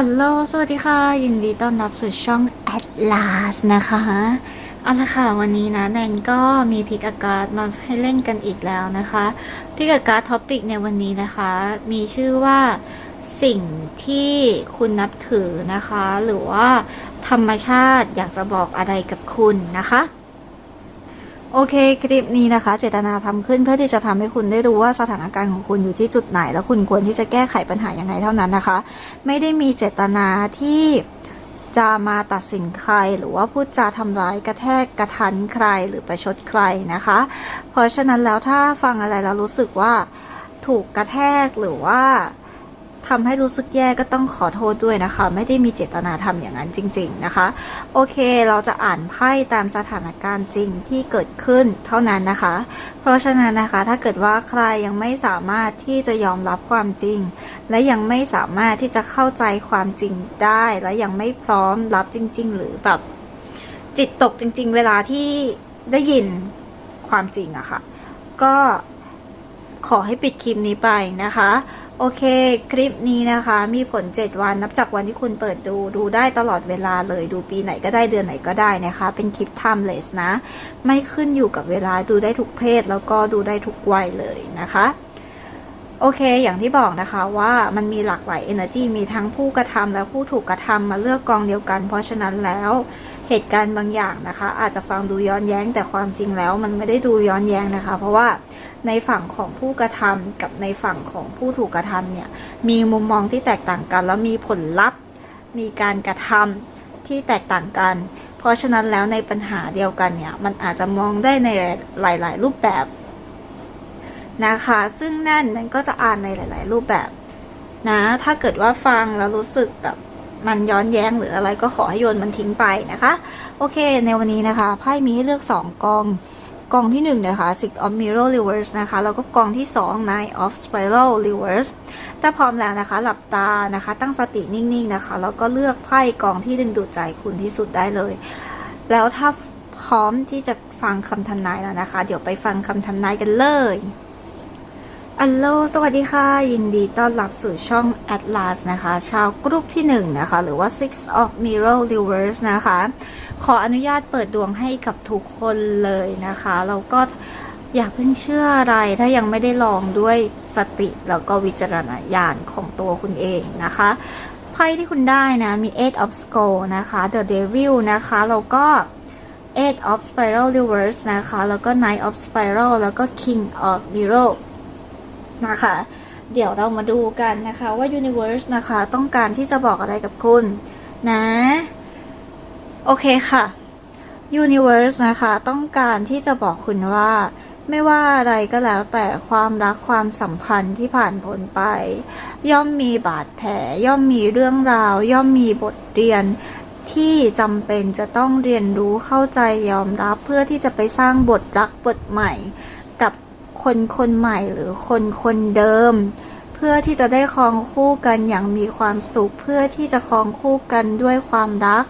อัลโหลสวัสดีค่ะ ยินดีต้อนรับสู่ช่อง Atlas นะคะ เอาละค่ะ วันนี้นะแนนก็มีพิกอากาศมาให้เล่นกันอีกแล้วนะคะ พิกอากาศท็อปิกในวันนี้นะคะ มีชื่อว่าสิ่งที่คุณนับถือนะคะ หรือว่าธรรมชาติอยากจะบอกอะไรกับคุณนะคะ โอเค คลิปนี้นะคะ เจตนาทำขึ้นเพื่อที่จะทำให้คุณได้รู้ว่าสถานการณ์ของคุณอยู่ที่จุดไหน แล้วคุณควรที่จะแก้ไขปัญหายังไงเท่านั้นนะคะ ไม่ได้มีเจตนาที่จะมาตัดสินใครหรือว่าพูดจาทำร้ายกระแทกกระทันใครหรือประชดใครนะคะ เพราะฉะนั้นแล้วถ้าฟังอะไรแล้วรู้สึกว่าถูกกระแทกหรือว่า ทำให้รู้สึกแย่ก็ต้องขอโทษด้วยนะคะ ไม่ได้มีเจตนาทำอย่างนั้นจริง ๆนะคะ โอเคเราจะอ่านไพ่ตามสถานการณ์จริงที่เกิดขึ้นเท่านั้นนะคะ เพราะฉะนั้นนะคะถ้าเกิดว่าใครยังไม่สามารถที่จะยอมรับความจริง และยังไม่สามารถที่จะเข้าใจความจริงได้ และยังไม่พร้อมรับจริง ๆ หรือแบบจิตตกจริง ๆ เวลาที่ได้ยินความจริงอะค่ะ ก็ขอให้ปิดคลิปนี้ไปนะคะ โอเค คลิปนี้นะคะ มีผล 7 วันนับจากวันที่คุณเปิดดู ดูได้ตลอดเวลาเลย ดูปีไหนก็ได้เดือนไหนก็ได้นะคะ เป็นคลิป timeless นะ ไม่ขึ้นอยู่กับเวลา ดูได้ทุกเพศ แล้วก็ดูได้ทุกวัยเลยนะคะ โอเค อย่างที่บอกนะคะว่ามันมีหลากหลาย energy มีทั้งผู้กระทำและผู้ถูกกระทำมาเลือกกองเดียวกัน เพราะฉะนั้นแล้ว เหตุการณ์บางอย่างนะคะ อาจจะฟังดูย้อนแย้งแต่ความจริงแล้ว มันไม่ได้ดูย้อนแย้งนะคะ เพราะว่าในฝั่งของผู้กระทำกับในฝั่งของผู้ถูกกระทำเนี่ยมีมุมมองที่แตกต่างกัน แล้วมีผลลัพธ์มีการกระทำที่แตกต่างกัน เพราะฉะนั้นแล้วในปัญหาเดียวกันเนี่ยมันอาจจะมองได้ในหลาย ๆ รูปแบบนะคะ ซึ่งนั่นนั่นก็จะอ่านในหลาย ๆ รูปแบบนะถ้าเกิดว่าฟังแล้วรู้สึกแบบ มันย้อนแย้งหรืออะไรก็ขอให้โยนมันทิ้งไปนะคะ โอเค ในวันนี้นะคะไพ่มีให้เลือก 2 กองกองที่1นะคะ Six of Mirror Reverse นะคะ แล้วก็กองที่ 2 Nine of Spiral Reverse ถ้าพร้อมแล้วนะคะ หลับตานะคะ ตั้งสตินิ่งๆนะคะ แล้วก็เลือกไพ่กองที่ดึงดูดใจคุณที่สุดได้เลย แล้วถ้าพร้อมที่จะฟังคำทำนายแล้วนะคะ เดี๋ยวไปฟังคำทำนายกันเลย อัลโลสวัสดีค่ะ ยินดีต้อนรับสู่ช่อง Atlas นะคะ ชาวกรุ๊ปที่1นะคะ หรือว่า Six of Mirror Reverse นะคะ ขออนุญาตเปิดดวงให้กับทุกคนเลยนะคะ แล้วก็อย่าเพิ่งเชื่ออะไร ถ้ายังไม่ได้ลองด้วยสติแล้วก็วิจารณญาณของตัวคุณเองนะคะไพ่ที่คุณได้นะ มี Eight of Scroll นะคะ The Devil นะคะ แล้วก็ Eight of Spiral Reverse นะคะ แล้วก็ Nine of Spiral แล้วก็ King of Mirror นะคะ เดี๋ยวเรามาดูกันนะคะว่า Universe นะคะต้องการที่จะบอกอะไรกับคุณนะ โอเคค่ะ Universe นะคะต้องการที่จะบอกคุณว่า ไม่ว่าอะไรก็แล้วแต่ความรักความสัมพันธ์ที่ผ่านพ้นไป ย่อมมีบาดแผล ย่อมมีเรื่องราว ย่อมมีบทเรียนที่จำเป็นจะต้องเรียนรู้เข้าใจยอมรับเพื่อที่จะไปสร้างบทรักบทใหม่ คนคนใหม่หรือคนคนเดิม เพื่อที่จะได้ครองคู่กันอย่างมีความสุข เพื่อที่จะครองคู่กันด้วยความรัก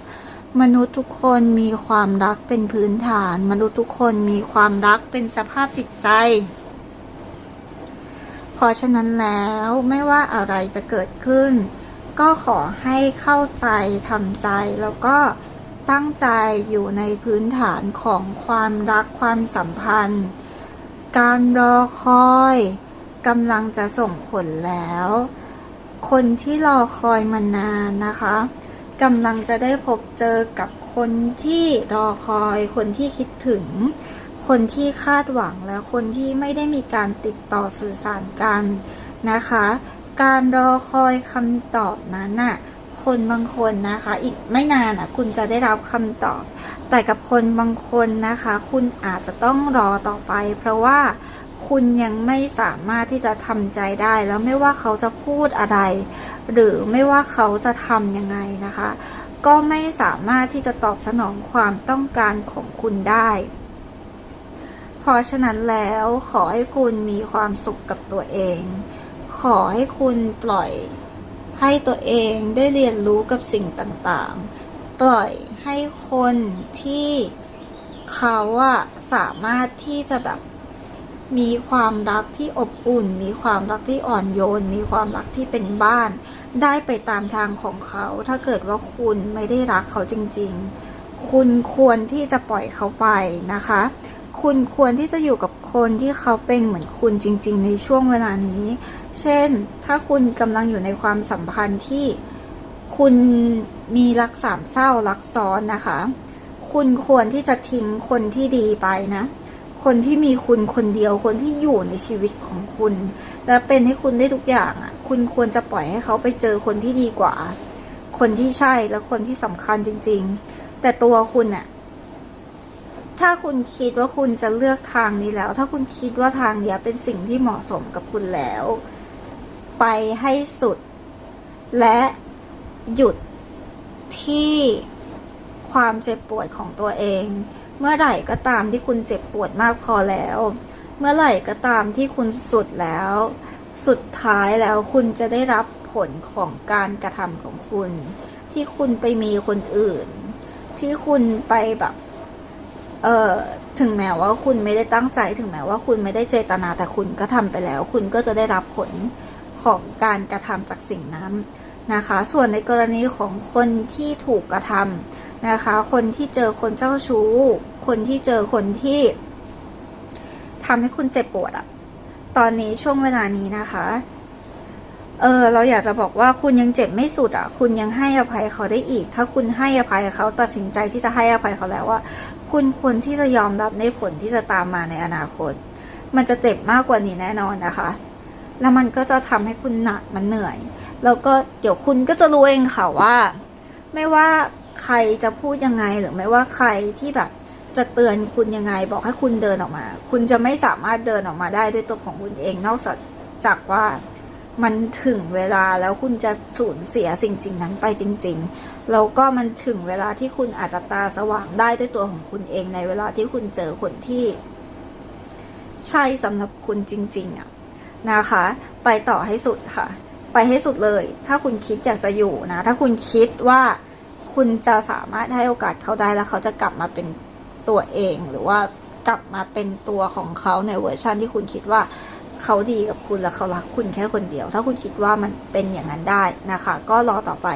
มนุษย์ทุกคนมีความรักเป็นพื้นฐาน มนุษย์ทุกคนมีความรักเป็นสภาพจิตใจ เพราะฉะนั้นแล้วไม่ว่าอะไรจะเกิดขึ้น ก็ขอให้เข้าใจทำใจแล้วก็ตั้งใจอยู่ในพื้นฐานของความรักความสัมพันธ์ การรอคอยกำลังจะส่งผลแล้ว คนที่รอคอยมานานนะคะกำลังจะได้พบเจอกับคนที่รอคอย คนที่คิดถึง คนที่คาดหวังและคนที่ไม่ได้มีการติดต่อสื่อสารกันนะคะ การรอคอยคำตอบนั้นน่ะ คนบางคนนะคะ อีกไม่นานอะ คุณจะได้รับคำตอบ แต่กับคนบางคนนะคะ คุณอาจจะต้องรอต่อไป เพราะว่าคุณยังไม่สามารถที่จะทำใจได้ แล้วไม่ว่าเขาจะพูดอะไร หรือไม่ว่าเขาจะทำยังไงนะคะ ก็ไม่สามารถที่จะตอบสนองความต้องการของคุณได้เพราะฉะนั้นแล้วขอให้คุณมีความสุขกับตัวเอง ขอให้คุณปล่อย ให้ตัวเองได้เรียนรู้กับสิ่งต่างๆ ปล่อยให้คนที่เขาอะสามารถที่จะแบบมีความรักที่อบอุ่น มีความรักที่อ่อนโยน มีความรักที่เป็นบ้าน ได้ไปตามทางของเขา ถ้าเกิดว่าคุณไม่ได้รักเขาจริง ๆ คุณควรที่จะปล่อยเขาไปนะคะ คุณควรที่จะอยู่กับคนที่เขาเป็นเหมือนคุณจริง ๆ ในช่วงเวลานี้ เช่น ถ้าคุณกำลังอยู่ในความสัมพันธ์ที่คุณมีรักสามเศร้ารักซ้อนนะคะ คุณควรที่จะทิ้งคนที่ดีไปนะ คนที่มีคุณคนเดียว คนที่อยู่ในชีวิตของคุณ และเป็นให้คุณได้ทุกอย่างอะ คุณควรจะปล่อยให้เขาไปเจอคนที่ดีกว่า คนที่ใช่และคนที่สำคัญจริง ๆ แต่ตัวคุณอะ ถ้าคุณคิดว่าคุณจะเลือกทางนี้แล้ว ถ้าคุณคิดว่าทางนี้เป็นสิ่งที่เหมาะสมกับคุณแล้ว ไปให้สุด และหยุดที่ความเจ็บปวดของตัวเอง เมื่อไหร่ก็ตามที่คุณเจ็บปวดมากพอแล้ว เมื่อไหร่ก็ตามที่คุณสุดแล้ว สุดท้ายแล้วคุณจะได้รับผลของการกระทำของคุณ ที่คุณไปมีคนอื่น ที่คุณไปแบบ เอ่อถึงแม้ว่าคุณไม่ได้ตั้งใจ ถึงแม้ว่าคุณไม่ได้เจตนาแต่คุณก็ทำไปแล้ว คุณก็จะได้รับผลของการกระทำจากสิ่งนั้นนะคะ ส่วนในกรณีของคนที่ถูกกระทำนะคะ คนที่เจอคนเจ้าชู้ คนที่เจอคนที่ทำให้คุณเจ็บปวดอะตอนนี้ช่วงเวลานี้นะคะ เออเราอยากจะบอกว่าคุณยังเจ็บไม่สุดอะ คุณยังให้อภัยเขาได้อีก ถ้าคุณให้อภัยเขาตัดสินใจที่จะให้อภัยเขาแล้วว่าคุณควรที่จะยอมรับในผลที่จะตามมาในอนาคต มันจะเจ็บมากกว่านี้แน่นอนนะคะ แล้วมันก็จะทำให้คุณหนักมันเหนื่อย แล้วก็เดี๋ยวคุณก็จะรู้เองค่ะว่า ไม่ว่าใครจะพูดยังไงหรือไม่ว่าใครที่แบบจะเตือนคุณยังไง บอกให้คุณเดินออกมา คุณจะไม่สามารถเดินออกมาได้ด้วยตัวของคุณเองนอกจากว่า มันถึงเวลาแล้วคุณจะสูญเสียสิ่งสิ่งนั้นไปจริง ๆ แล้วก็มันถึงเวลาที่คุณอาจจะตาสว่างได้ด้วยตัวของคุณเองในเวลาที่คุณเจอคนที่ ใช่สำหรับคุณจริง ๆอะนะคะ ไปต่อให้สุดค่ะ ไปให้สุดเลย ถ้าคุณคิดอยากจะอยู่นะ ถ้าคุณคิดว่าคุณจะสามารถให้โอกาสเขาได้แล้วเขาจะกลับมาเป็นตัวเองหรือว่ากลับมาเป็นตัวของเขาในเวอร์ชันที่คุณคิดว่า เขาดีกับคุณและเขารักคุณแค่คนเดียว ถ้าคุณคิดว่ามันเป็นอย่างนั้นได้นะคะ ก็รอต่อไป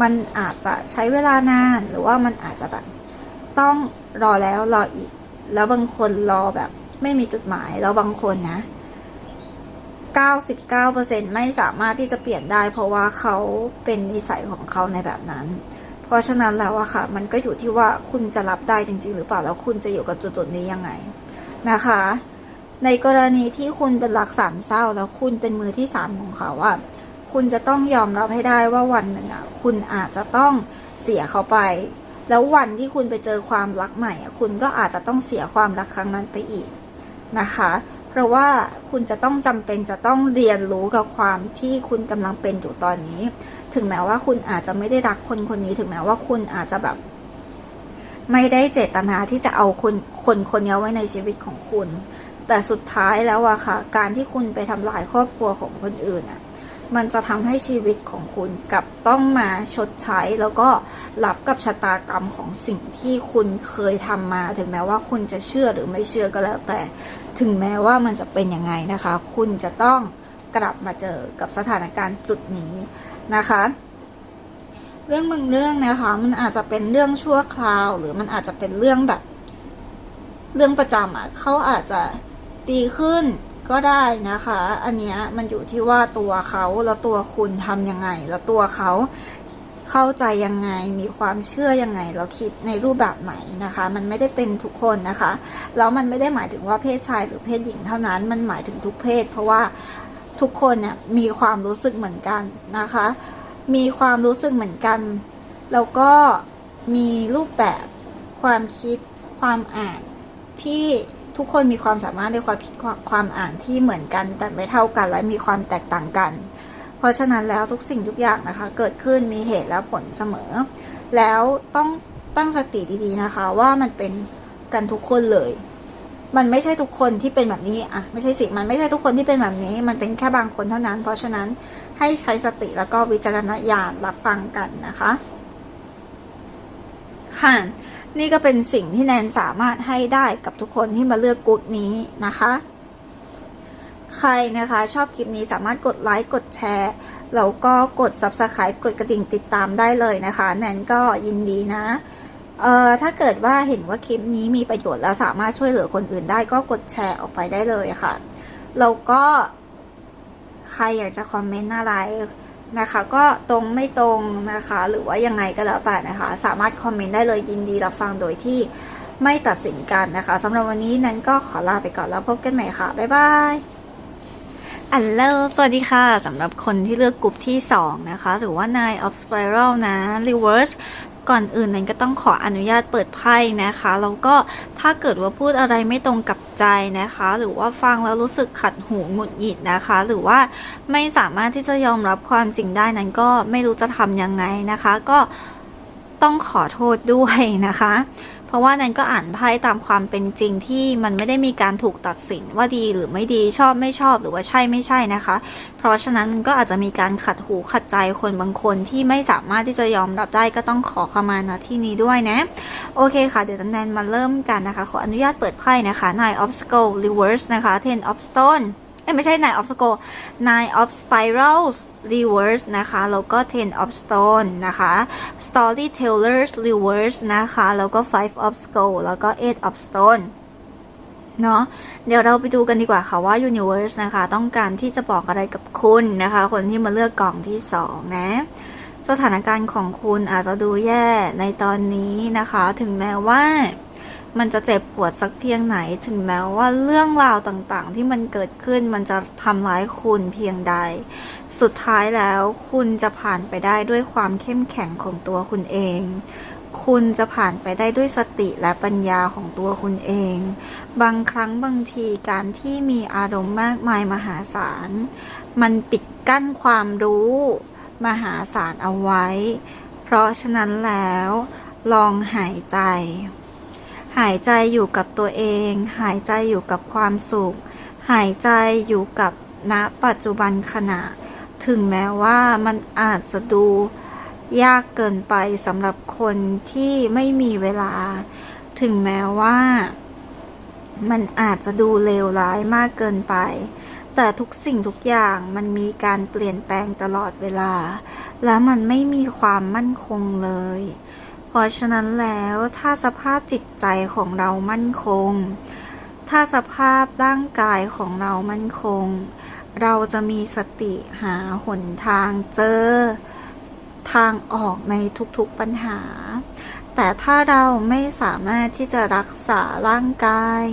มันอาจจะใช้เวลานานหรือว่ามันอาจจะแบบต้องรอแล้วรออีก แล้วบางคนรอแบบไม่มีจุดหมายแล้วบางคนนะ 99%ไม่สามารถที่จะเปลี่ยนได้ เพราะว่าเขาเป็นนิสัยของเขาในแบบนั้น เพราะฉะนั้นแล้วอะค่ะ มันก็อยู่ที่ว่าคุณจะรับได้จริง ๆ หรือเปล่าแล้วคุณจะอยู่กับจุดๆนี้ยังไงนะคะ ในกรณีที่คุณเป็นรักสามเศร้า แล้วคุณเป็นมือที่สามของเขาอะคุณจะต้องยอมรับให้ได้ว่าวันหนึ่งอะคุณอาจจะต้องเสียเขาไป แล้ววันที่คุณไปเจอความรักใหม่อะคุณก็อาจจะต้องเสียความรักครั้งนั้นไปอีกนะคะ เพราะว่าคุณจะต้องจำเป็นจะต้องเรียนรู้กับความที่คุณกำลังเป็นอยู่ตอนนี้ ถึงแม้ว่าคุณอาจจะไม่ได้รักคนคนนี้ ถึงแม้ว่าคุณอาจจะแบบ ไม่ได้เจตนาที่จะเอาคนคนคนนี้ไว้ในชีวิตของคุณ แต่สุดท้ายแล้วอะค่ะ การที่คุณไปทำลายครอบครัวของคนอื่นอะมันจะทำให้ชีวิตของคุณกลับต้องมาชดใช้ แล้วก็รับกับชะตากรรมของสิ่งที่คุณเคยทำมา ถึงแม้ว่าคุณจะเชื่อหรือไม่เชื่อก็แล้วแต่ ถึงแม้ว่ามันจะเป็นยังไงนะคะ คุณจะต้องกลับมาเจอกับสถานการณ์จุดนี้นะคะ เรื่องบางเรื่องนะคะมันอาจจะเป็นเรื่องชั่วคราว หรือมันอาจจะเป็นเรื่องแบบ เรื่องประจำอะเขาอาจจะ ดีขึ้นก็ได้นะคะ อันเนี้ยมันอยู่ที่ว่าตัวเขาแล้วตัวคุณทำยังไง แล้วตัวเขาเข้าใจยังไง มีความเชื่อยังไงแล้วคิดในรูปแบบไหนนะคะ มันไม่ได้เป็นทุกคนนะคะ แล้วมันไม่ได้หมายถึงว่าเพศชายหรือเพศหญิงเท่านั้น มันหมายถึงทุกเพศ เพราะว่าทุกคนเนี่ยมีความรู้สึกเหมือนกันนะคะ มีความรู้สึกเหมือนกัน แล้วก็มีรูปแบบความคิดความอ่านที่ ทุกคนมีความสามารถในความคิดความอ่านที่เหมือนกัน แต่ไม่เท่ากันและมีความแตกต่างกัน เพราะฉะนั้นแล้วทุกสิ่งทุกอย่างนะคะ เกิดขึ้นมีเหตุและผลเสมอ แล้วต้องตั้งสติดีๆนะคะ ว่ามันเป็นกันทุกคนเลย มันไม่ใช่ทุกคนที่เป็นแบบนี้อะไม่ใช่สิมันไม่ใช่ทุกคนที่เป็นแบบนี้ มันเป็นแค่บางคนเท่านั้น เพราะฉะนั้นให้ใช้สติแล้วก็วิจารณญาณรับฟังกันนะคะค่ะ นี่ก็เป็นสิ่งที่แนนสามารถให้ได้กับทุกคนที่มาเลือกกรุ๊ปนี้นะคะ ใครนะคะชอบคลิปนี้สามารถกดไลค์กดแชร์แล้วก็กด Subscribe กดกระดิ่งติดตามได้เลยนะคะ แนนก็ยินดีนะเอ่อถ้าเกิดว่าเห็นว่าคลิปนี้มีประโยชน์แล้วสามารถช่วยเหลือคนอื่นได้ก็กดแชร์ออกไปได้เลยค่ะ แล้วก็ใครอยากจะคอมเมนต์อะไร นะคะ ก็ตรงไม่ตรงนะคะ หรือว่ายังไงก็แล้วแต่นะคะ สามารถคอมเมนต์ได้เลยยินดีรับฟังโดยที่ไม่ตัดสินกันนะคะสำหรับวันนี้นั้นก็ขอลาไปก่อนแล้วพบกันใหม่ค่ะ บ๊ายบายอันเลสวัสดีค่ะสำหรับคนที่เลือกกลุ่มที่ 2 นะคะ หรือว่านาย Off Spiral นะ Reverse ก่อนอื่นนั้นก็ต้องขออนุญาตเปิดไพ่นะคะแล้วก็ถ้าเกิดว่าพูดอะไรไม่ตรงกับใจนะคะ หรือว่าฟังแล้วรู้สึกขัดหูหงุดหงิดนะคะ หรือว่าไม่สามารถที่จะยอมรับความจริงได้นั้นก็ไม่รู้จะทำยังไงนะคะ ก็ต้องขอโทษด้วยนะคะ ราะว่านันก็อ่านไพ่ตามความเป็นจริงที่มันไม่ได้มีการถูกตัดสินว่าดีหรือไม่ดีชอบไม่ชอบหรือว่าใช่ไม่ใช่นะคะ เพราะฉะนั้นมันก็อาจจะมีการขัดหูขัดใจคนบางคนที่ไม่สามารถที่จะยอมรับได้ก็ต้องขอขมาณที่นี้ด้วยนะ โอเคค่ะ เดี๋ยวแนนมาเริ่มกันนะคะ ขออนุญาตเปิดไพ่นะคะ Nine of Skull Reverse นะคะ Ten of Stone เอ้ไม่ใช่ Nine of Skull Nine of Spirals Reverse นะคะ แล้วก็ Ten of Stone นะคะ Storytellers Reverse นะคะ แล้วก็ Five of Skull แล้วก็ Eight of Stone เนาะเดี๋ยวเราไปดูกันดีกว่าค่ะว่า Universe นะคะ ต้องการที่จะบอกอะไรกับคุณนะคะ คนที่มาเลือกกล่องที่2นะสถานการณ์ของคุณอาจจะดูแย่ในตอนนี้นะคะ ถึงแม้ว่า มันจะเจ็บปวดสักเพียงไหน ถึงแม้ว่าเรื่องราวต่างๆ ที่มันเกิดขึ้นมันจะทำร้ายคุณเพียงใด สุดท้ายแล้วคุณจะผ่านไปได้ด้วยความเข้มแข็งของตัวคุณเอง คุณจะผ่านไปได้ด้วยสติและปัญญาของตัวคุณเอง บางครั้งบางทีการที่มีอารมณ์มากมายมหาศาล มันปิดกั้นความรู้มหาศาลเอาไว้ เพราะฉะนั้นแล้ว ลองหายใจ หายใจอยู่กับตัวเอง หายใจอยู่กับความสุข หายใจอยู่กับณปัจจุบันขณะ ถึงแม้ว่ามันอาจจะดูยากเกินไปสำหรับคนที่ไม่มีเวลา ถึงแม้ว่า มันอาจจะดูเลวร้ายมากเกินไป แต่ทุกสิ่งทุกอย่างมันมีการเปลี่ยนแปลงตลอดเวลา และมันไม่มีความมั่นคงเลย ราะฉะนั้นแล้วถ้าสภาพจิตใจของเรามั่นคง ถ้าสภาพร่างกายของเรามั่นคง เราจะมีสติหาหนทางเจอ ทางออกในทุกๆปัญหา แต่ถ้าเราไม่สามารถที่จะรักษาร่างกาย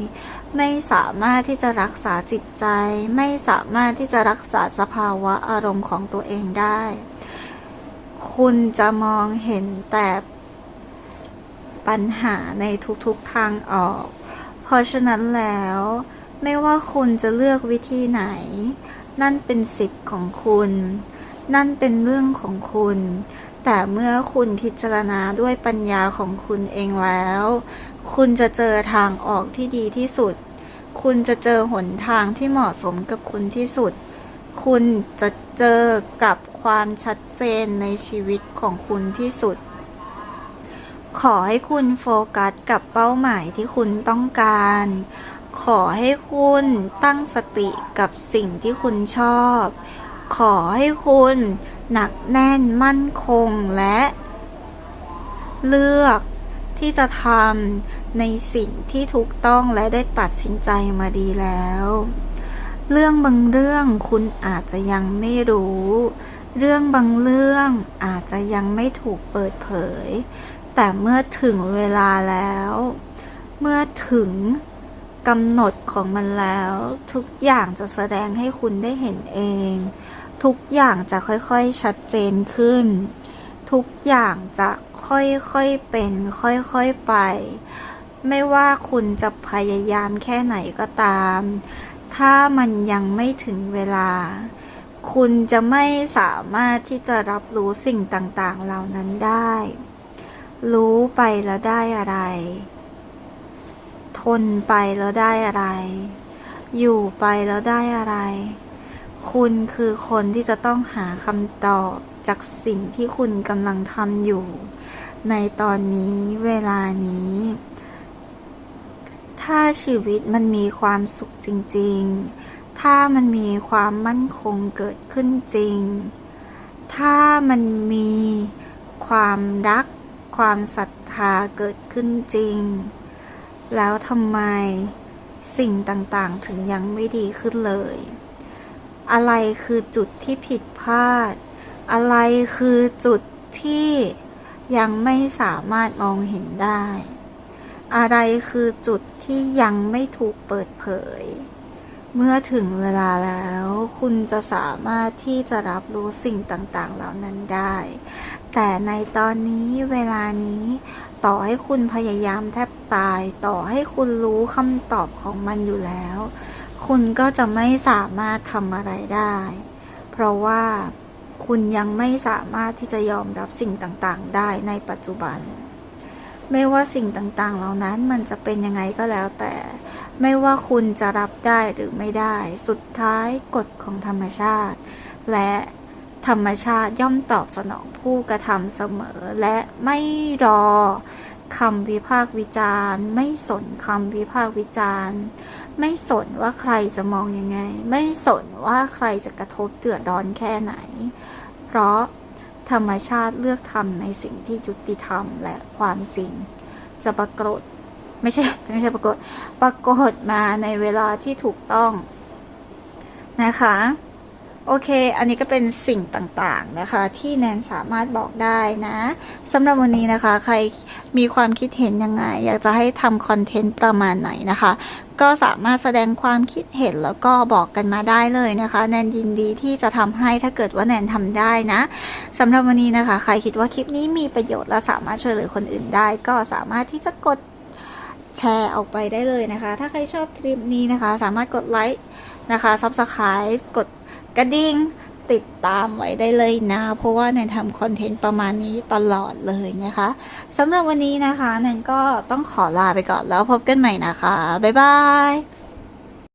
ไม่สามารถที่จะรักษาจิตใจ ไม่สามารถที่จะรักษาสภาวะอารมณ์ของตัวเองได้ คุณจะมองเห็นแต่ ปัญหาในทุกๆทางออก เพราะฉะนั้นแล้ว ไม่ว่าคุณจะเลือกวิธีไหน นั่นเป็นสิทธิ์ของคุณ นั่นเป็นเรื่องของคุณ แต่เมื่อคุณพิจารณาด้วยปัญญาของคุณเองแล้ว คุณจะเจอทางออกที่ดีที่สุด คุณจะเจอหนทางที่เหมาะสมกับคุณที่สุด คุณจะเจอกับความชัดเจนในชีวิตของคุณที่สุด ขอให้คุณโฟกัสกับเป้าหมายที่คุณต้องการ ขอให้คุณตั้งสติกับสิ่งที่คุณชอบ ขอให้คุณหนักแน่นมั่นคงและ เลือกที่จะทำในสิ่งที่ถูกต้องและได้ตัดสินใจมาดีแล้ว เรื่องบางเรื่องคุณอาจจะยังไม่รู้ เรื่องบางเรื่องอาจจะยังไม่ถูกเปิดเผย แต่เมื่อถึงเวลาแล้ว เมื่อถึงกำหนดของมันแล้ว ทุกอย่างจะแสดงให้คุณได้เห็นเอง ทุกอย่างจะค่อยๆชัดเจนขึ้น ทุกอย่างจะค่อยๆเป็น ค่อยๆไป ไม่ว่าคุณจะพยายามแค่ไหนก็ตาม ถ้ามันยังไม่ถึงเวลา คุณจะไม่สามารถที่จะรับรู้สิ่งต่างๆ เหล่านั้นได้ รู้ไปแล้วได้อะไร ทนไปแล้วได้อะไร อยู่ไปแล้วได้อะไร คุณคือคนที่จะต้องหาคำตอบจากสิ่งที่คุณกำลังทำอยู่ ในตอนนี้เวลานี้ ถ้าชีวิตมันมีความสุขจริง ๆ ถ้ามันมีความมั่นคงเกิดขึ้นจริง ถ้ามันมีความรัก ความศรัทธาเกิดขึ้นจริง แล้วทำไมสิ่งต่างๆ ถึงยังไม่ดีขึ้นเลย อะไรคือจุดที่ผิดพลาด อะไรคือจุดที่ยังไม่สามารถมองเห็นได้ อะไรคือจุดที่ยังไม่ถูกเปิดเผย เมื่อถึงเวลาแล้ว คุณจะสามารถที่จะรับรู้สิ่งต่างๆ เหล่านั้นได้ แต่ในตอนนี้เวลานี้ ต่อให้คุณพยายามแทบตาย ต่อให้คุณรู้คำตอบของมันอยู่แล้ว คุณก็จะไม่สามารถทำอะไรได้ เพราะว่าคุณยังไม่สามารถที่จะยอมรับสิ่งต่างๆ ได้ในปัจจุบัน ไม่ว่าสิ่งต่างๆ เหล่านั้นมันจะเป็นยังไงก็แล้วแต่ ไม่ว่าคุณจะรับได้หรือไม่ได้ สุดท้ายกฎของธรรมชาติ และ ธรรมชาติย่อมตอบสนองผู้กระทำเสมอและไม่รอคำวิพากษ์วิจารณ์ ไม่สนคำวิพากษ์วิจารณ์ ไม่สนว่าใครจะมองยังไง ไม่สนว่าใครจะกระทบเดือดร้อนแค่ไหน เพราะธรรมชาติเลือกทำในสิ่งที่ยุติธรรมและความจริง จะปรากฏไม่ใช่ไม่ใช่ปรากฏปรากฏมาในเวลาที่ถูกต้องนะคะ โอเค อันนี้ก็เป็นสิ่งต่างๆนะคะ ที่แนนสามารถบอกได้นะสำหรับวันนี้นะคะ ใครมีความคิดเห็นยังไง อยากจะให้ทำคอนเทนต์ประมาณไหนนะคะ ก็สามารถแสดงความคิดเห็นแล้วก็บอกกันมาได้เลยนะคะ แนนยินดีที่จะทำให้ถ้าเกิดว่าแนนทำได้นะสำหรับวันนี้นะคะ ใครคิดว่าคลิปนี้มีประโยชน์และสามารถช่วยเหลือคนอื่นได้ ก็สามารถที่จะกดแชร์ออกไปได้เลยนะคะ ถ้าใครชอบคลิปนี้นะคะ สามารถกดไลค์นะคะซับสไคร b ์กด กระดิ่งติดตามไว้ได้เลยนะ เพราะว่าแนนทำคอนเทนต์ประมาณนี้ตลอดเลยนะคะสำหรับวันนี้นะคะแนนก็ต้องขอลาไปก่อนแล้วพบกันใหม่นะคะ บ๊ายบาย